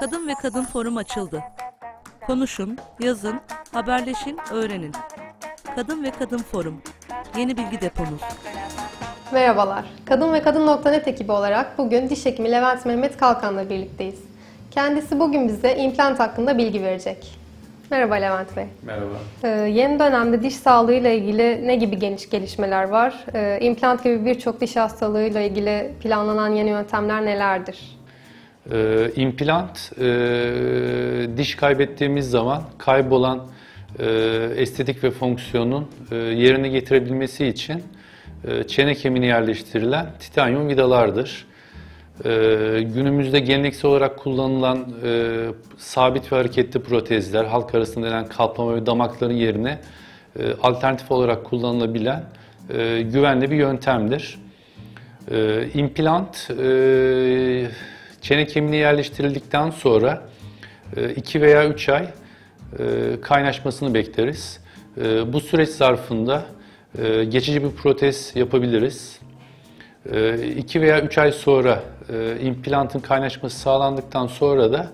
Kadın ve Kadın Forum açıldı. Konuşun, yazın, haberleşin, öğrenin. Kadın ve Kadın Forum. Yeni bilgi deponuz. Merhabalar. Kadın ve Kadın.net ekibi olarak bugün diş hekimi Levent Mehmet Kalkan'la birlikteyiz. Kendisi bugün bize implant hakkında bilgi verecek. Merhaba Levent Bey. Merhaba. Ee, yeni dönemde diş sağlığıyla ilgili ne gibi geniş gelişmeler var? Ee, implant gibi birçok diş hastalığıyla ilgili planlanan yeni yöntemler nelerdir? Ee, implant, e, diş kaybettiğimiz zaman kaybolan e, estetik ve fonksiyonun e, yerine getirebilmesi için e, çene kemiğine yerleştirilen titanyum vidalardır. E, günümüzde geleneksel olarak kullanılan e, sabit ve hareketli protezler, halk arasında denen kaplama ve damakların yerine e, alternatif olarak kullanılabilen e, güvenli bir yöntemdir. E, implant e, çene kemiğine yerleştirildikten sonra 2 veya 3 ay e, kaynaşmasını bekleriz. E, bu süreç zarfında e, geçici bir protez yapabiliriz. 2 veya 3 ay sonra e, implantın kaynaşması sağlandıktan sonra da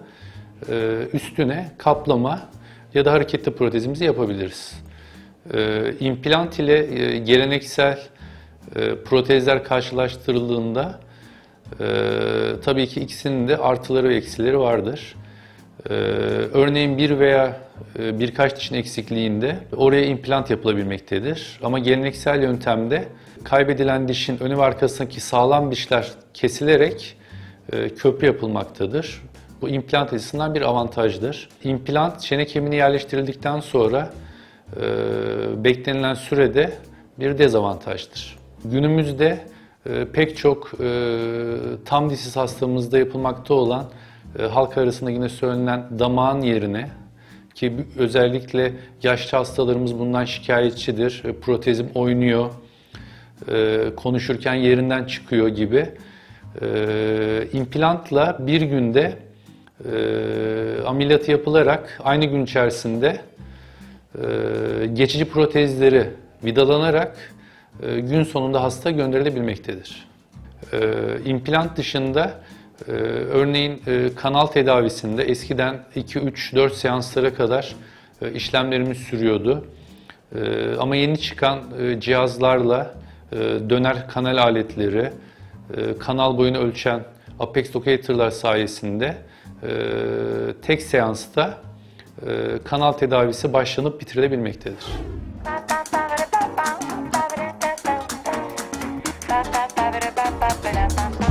e, üstüne kaplama ya da hareketli protezimizi yapabiliriz. E, implant ile e, geleneksel e, protezler karşılaştırıldığında e, tabii ki ikisinin de artıları ve eksileri vardır. E, örneğin bir veya e, birkaç dişin eksikliğinde oraya implant yapılabilmektedir. Ama geleneksel yöntemde kaybedilen dişin önü ve arkasındaki sağlam dişler kesilerek e, köprü yapılmaktadır. Bu implant açısından bir avantajdır. İmplant çene kemiğine yerleştirildikten sonra e, beklenilen sürede bir dezavantajdır. Günümüzde e, pek çok e, tam dişsiz hastamızda yapılmakta olan e, halk arasında yine söylenen damağın yerine ki özellikle yaşlı hastalarımız bundan şikayetçidir. E, protezim oynuyor, e, konuşurken yerinden çıkıyor gibi. E, implantla bir günde e, ameliyatı yapılarak aynı gün içerisinde e, geçici protezleri vidalanarak gün sonunda hasta gönderilebilmektedir. E, implant dışında e, örneğin e, kanal tedavisinde eskiden 2, 3, 4 seanslara kadar e, işlemlerimiz sürüyordu. E, ama yeni çıkan e, cihazlarla e, döner kanal aletleri, e, kanal boyunu ölçen Apex locator'lar sayesinde e, tek seansta e, kanal tedavisi başlanıp bitirilebilmektedir. ba ba ba ba ba.